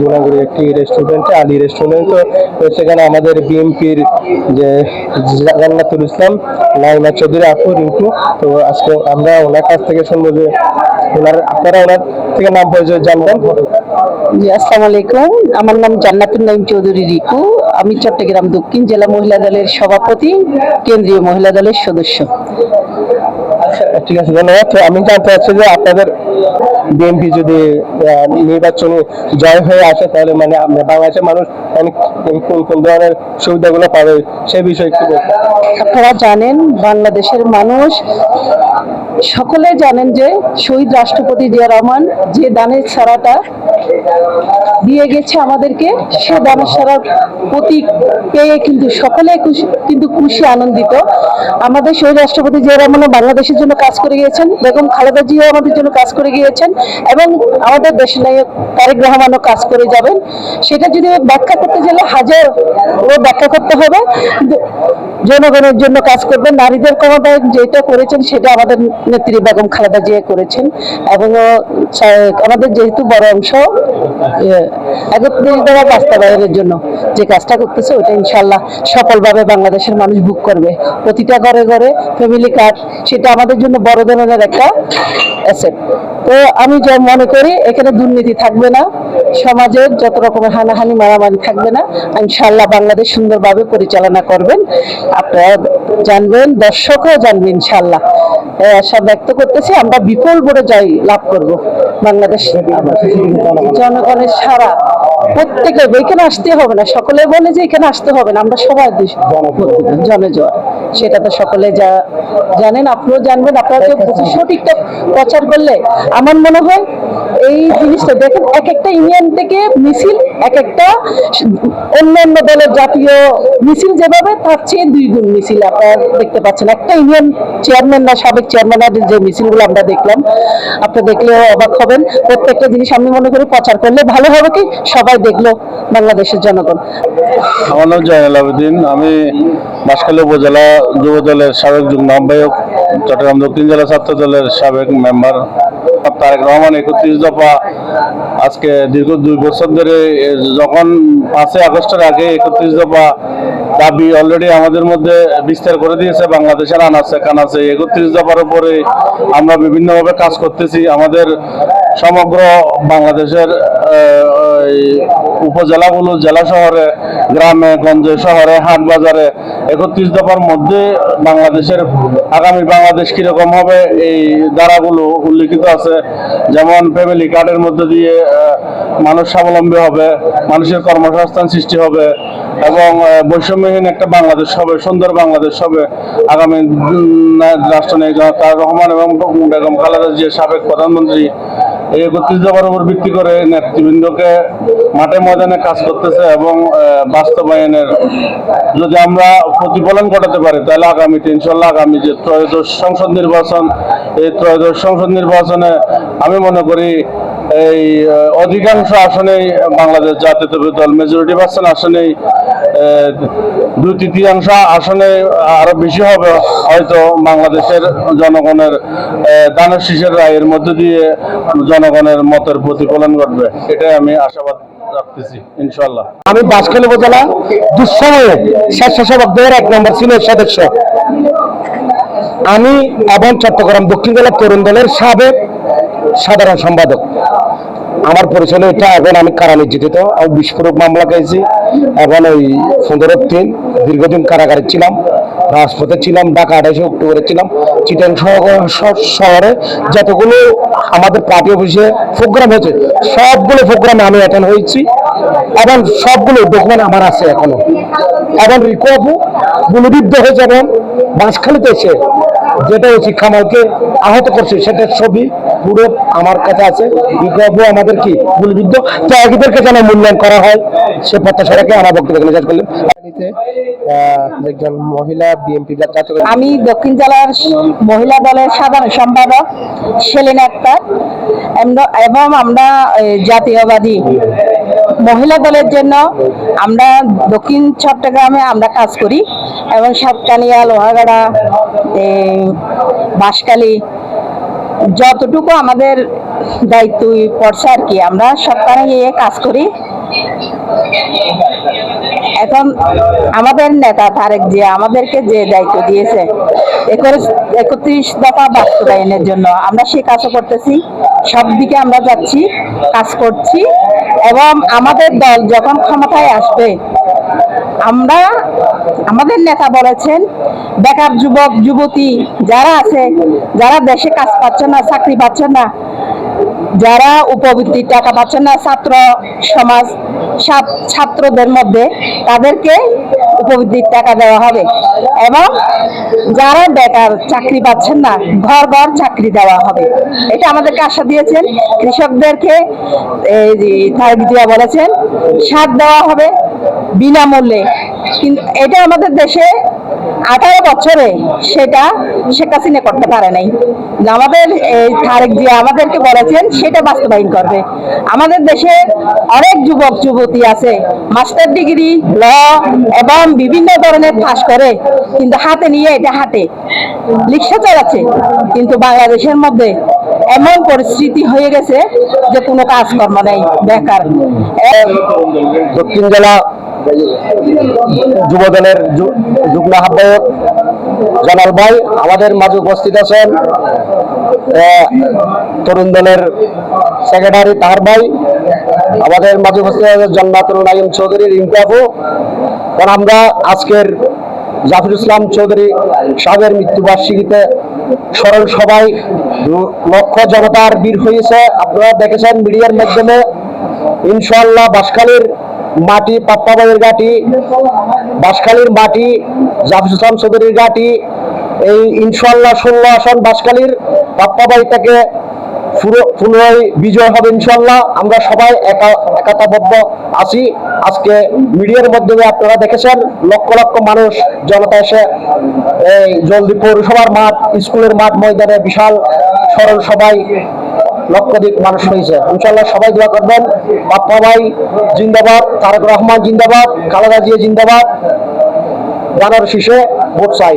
গুণাগুড়ি একটি রেস্টুরেন্টে আলী রেস্টুরেন্ট তো সেখানে আমাদের বিএনপির যে জান্নাতুল ইসলাম নাইমা চৌধুরী আপু রিঙ্কু, তো আজকে আমরা ওনার কাছ থেকে শুনব যে ওনার, আপনারা ওনার থেকে নাম পরিচয় জানবেন। জি আসসালামু আলাইকুম আমার নাম জান্নাতুল নাইম চৌধুরী রিকু আমি চট্টগ্রাম দক্ষিণ জেলা মহিলা দলের সভাপতি, কেন্দ্রীয় মহিলা দলের সদস্য। আচ্ছা ঠিক আছে, ধন্যবাদ আমি জানতে চাচ্ছি যে আপনাদের বিএনপি যদি নির্বাচনে জয় হয়ে আসে, তাহলে মানে বাংলাদেশের মানুষ মানে কোন কোন ধরনের সুবিধাগুলো পাবে সেই বিষয়ে একটু। আপনারা জানেন, বাংলাদেশের মানুষ সকলে জানেন যে শহীদ রাষ্ট্রপতি জিয়া রহমান যে দানের ছাড়াটা দিয়ে গেছে আমাদেরকে, সে দানের ছাড়ার প্রতীক পেয়ে কিন্তু সকলে কিন্তু খুশি, আনন্দিত আমাদের শহীদ রাষ্ট্রপতি জিয়া রহমান বাংলাদেশের জন্য কাজ করে গিয়েছেন। বেগম খালেদা জিয়া আমাদের জন্য কাজ করে গিয়েছেন এবং আমাদের দেশের নায়ক তারেক রহমানও কাজ করে যাবেন। সেটা যদি ব্যাখ্যা করতে গেলে হাজার ও ব্যাখ্যা করতে হবে। জনগণের জন্য কাজ করবেন, নারীদের ক্ষমতায়ন যেটা করেছেন সেটা আমাদের নেত্রী বেগম খালেদা জিয়া করেছেন। এবং আমাদের যেহেতু বড় অংশ একত্রিশ দফা বাস্তবায়নের জন্য যে কাজটা করতেছে, ওটা ইনশাল্লাহ সফলভাবে বাংলাদেশের মানুষ বুক করবে। প্রতিটা ঘরে ঘরে ফ্যামিলি কার্ড সেটা আমাদের জন্য বড় ধরনের একটা তো আমি যা মনে করি, এখানে দুর্নীতি থাকবে না সমাজের যত রকমের হানাহানি, মারামারি থাকবে না। ইনশাল্লাহ বাংলাদেশ সুন্দরভাবে পরিচালনা করবেন। আপনারা জানবেন, দর্শকও জানবেন ইনশাল্লাহ আশা ব্যক্ত করতেছি, আমরা বিপুল বড় যাই লাভ করব বাংলাদেশ জনগণের সারা। প্রত্যেকে, এখানে আসতে হবে না, সকলে বলে যে এখানে আসতে হবে না, আমরা সবাই জনজয়। সেটা তো সকলে যা জানেন আপনিও জানবেন আপনারা সঠিকটা প্রচার করলে আমার মনে হয় এই জিনিসটা দেখেন এক একটা ইউনিয়ন থেকে মিছিল এক একটা অন্যান্য দলের জাতীয় মিছিল যেভাবে, তার চেয়ে দুই গুণ মিছিল আপনারা দেখতে পাচ্ছেন। একটা ইউনিয়ন চেয়ারম্যান না, সাবেক চেয়ারম্যানের যে মিছিলগুলো আমরা দেখলাম, আপনি দেখলেও অবাক হবেন। প্রত্যেকটা জিনিস আমি মনে করি প্রচার করলে ভালো হবে কি? সবাই দেখল বাংলাদেশের জনগণ। আমার নাম জয়নাল আবেদিন। আমি বাঁশখালী উপজেলা যুব দলের সাবেক যুগ্ম আহ্বায়ক, চট্টগ্রাম দক্ষিণ জেলা ছাত্র দলের সাবেক মেম্বার। তারেক রহমান একত্রিশ দফা আজকে দীর্ঘ দুই বছর ধরে যখন পাঁচই আগস্টের আগে একত্রিশ দফা দাবি অলরেডি আমাদের মধ্যে বিস্তার করে দিয়েছে, বাংলাদেশের আনাচে কানাচে একত্রিশ দফার উপরে আমরা বিভিন্নভাবে কাজ করতেছি। আমাদের সমগ্র বাংলাদেশের উপজেলাগুলো, জেলা শহরে, গ্রামে, গঞ্জে শহরে হাট বাজারে একত্রিশ দফার মধ্যে বাংলাদেশের, আগামী বাংলাদেশ কীরকম হবে এই ধারাগুলো উল্লিখিত আছে। যেমন ফ্যামিলি কার্ডের মধ্যে দিয়ে মানুষ স্বাবলম্বী হবে, মানুষের কর্মসংস্থান সৃষ্টি হবে এবং বৈষম্যহীন একটা বাংলাদেশ হবে, সুন্দর বাংলাদেশ হবে। আগামী রাষ্ট্রনায়ক তার রহমান এবং বেগম খালেদা জিয়া সাবেক প্রধানমন্ত্রী এই একত্রিশ দফার উপর ভিত্তি করে নেতৃবৃন্দকে মাঠে ময়দানে কাজ করতেছে এবং বাস্তবায়নের যদি আমরা প্রতিফলন ঘটাতে পারি, তাহলে আগামীতে ইনশাল্লাহ আগামী যে ত্রয়োদশ সংসদ নির্বাচন, এই ত্রয়োদশ সংসদ নির্বাচনে আমি মনে করি এই অধিকাংশ আসনেই বাংলাদেশ জাতীয়তাবাদী দল মেজরিটি পার্সেন্ট আসনেই দুই তৃতীয়াংশ আসনে আরও বেশি হবে, হয়তো বাংলাদেশের জনগণের দানের শীষের রায়ের মধ্যে দিয়ে জনগণের মতের প্রতিফলন ঘটবে। এটাই আমি আশাবাদ রাখতেছি আমি বাঁশখালী উপজেলা দুঃসময়ে স্বেচ্ছাসেবকদের এক নম্বর সিনিয়র সদস্য। আমি এবং চট্টগ্রাম দক্ষিণ জেলা তরুণ দলের সাবেক সাধারণ সম্পাদক। আমার পরিচয় এটা, এখন আমি কারা নির্যাতিত আমি বিস্ফোরক মামলা খেয়েছি। এখন ওই পনেরো তিন দীর্ঘদিন কারাগারে ছিলাম, রাজপথে ছিলাম, ঢাকা আঠাশে অক্টোবরে ছিলাম। চিটাং শহর- যতগুলো আমাদের পার্টি অফিসে প্রোগ্রাম হয়েছে, সবগুলো প্রোগ্রামে আমি অ্যাটেন্ড হয়েছি। এবং সবগুলো ডকুমেন্ট আমার আছে এখনও। এবং রিকো আপু গুলিবিদ্ধ হয়েছে এবং বাঁশখালীতে এসে যেটা ওই শিক্ষামালকে আহত করছে, সেটার ছবি পুরো আমার কাছে আছে। আপু আমাদের কি? গুলিবিদ্ধ ত্যাগীদেরকে যেন মূল্যায়ন করা হয় সে প্রত্যাশা রেখে আমার বক্তব্য নিয়ে করলেন একজন মহিলা বিএনপি আমি দক্ষিণ জেলার মহিলা দলের সাধারণ সম্পাদক সেলিন আক্তার। এবং আমরা জাতীয়বাদী মহিলা দলের জন্য আমরা দক্ষিণ চট্টগ্রামে আমরা কাজ করি। এবং সাতকানিয়া লোহাগাড়া এ, বাঁশখালী যতটুকু আমাদের দায়িত্ব পড়ছে আর কি, আমরা সপ্তাহে গিয়ে কাজ করি। এখন আমাদের নেতা তারেক যে আমাদেরকে যে দায়িত্ব দিয়েছে একত্রিশ দফা বাস্তবায়নের জন্য আমরা সেই কাজও করতেছি, সব দিকে আমরা যাচ্ছি, কাজ করছি, এবং আমাদের দল যখন ক্ষমতায় আসবে আমরা, আমাদের নেতা বলেছেন, বেকার যুবক, যুবতী যারা আছে, যারা দেশে কাজ পাচ্ছে না, চাকরি পাচ্ছে না, যারা উপবৃত্তির টাকা পাচ্ছে না, ছাত্র সমাজ ছাত্রদের মধ্যে তাদেরকে উপবৃত্তির টাকা দেওয়া হবে। এবং যারা বেকার, চাকরি পাচ্ছেন না, ঘর ঘর চাকরি দেওয়া হবে। এটা আমাদেরকে আশা দিয়েছেন। কৃষকদেরকে এই যে বলেছেন, সার দেওয়া হবে। বিনামূল্যে। কিন্তু এটা আমাদের দেশে আঠারো বছরে সেটা শেখ হাসিনা করতে পারে নাই। আমাদের এই তারেক জিয়া আমাদেরকে বলেছেন সেটা বাস্তবায়ন করবে। আমাদের দেশে অনেক যুবক, যুবতী আছে, মাস্টার ডিগ্রি, ল এবং বিভিন্ন ধরনের পাস করে, কিন্তু হাতে নিয়ে এটা হাঁটে রিক্সা চালাচ্ছে, কিন্তু বাংলাদেশের মধ্যে এমন পরিস্থিতি হয়ে গেছে যে কোনো কাজকর্ম নেই, বেকার। দক্ষিণ জেলা যুব দলের যুগ্ম আহ্বায়ক জালাল ভাই, আমাদের মাঝে উপস্থিত আছেন তরুণ দলের সেক্রেটারি তাহার ভাই, আমাদের মাঝে উপস্থিত আছেন জন্নাতুল নাইম চৌধুরী রিঙ্কাপু কারণ আমরা আজকের জাফর ইসলাম চৌধুরী সাহেবের মৃত্যুবার্ষিকীতে স্মরণ সবাই লক্ষ জনতার বীর হয়েছে। আপনারা দেখেছেন মিডিয়ার মাধ্যমে। ইনশাল্লাহ বাসখালীর মাটি, পাপ্পাবাইয়ের ঘাটি বাসখালীর মাটি জাফর ইসলাম চৌধুরীর ঘাটি, এই ইনশাআল্লাহ ষোলো আসন বাসখালীর পাপ্পাবাই থেকে পুনরায় বিজয় হবে ইনশাল্লাহ আমরা সবাই একা একাতাবদ্ধ আছি। আজকে মিডিয়ার মাধ্যমে আপনারা দেখেছেন, লক্ষ লক্ষ মানুষ জনতা এসে এই জলদি পৌরসভার মাঠ, স্কুলের মাঠ ময়দানে বিশাল সরল সবাই লক্ষাধিক মানুষ হয়েছে। ইনশাল্লাহ সবাই দোয়া করবেন। বাপ্পা ভাই জিন্দাবাদ, তারেক রহমান জিন্দাবাদ কালাগাজিয়া জিয়া জিন্দাবাদ। গানার শীষে ভোট চাই।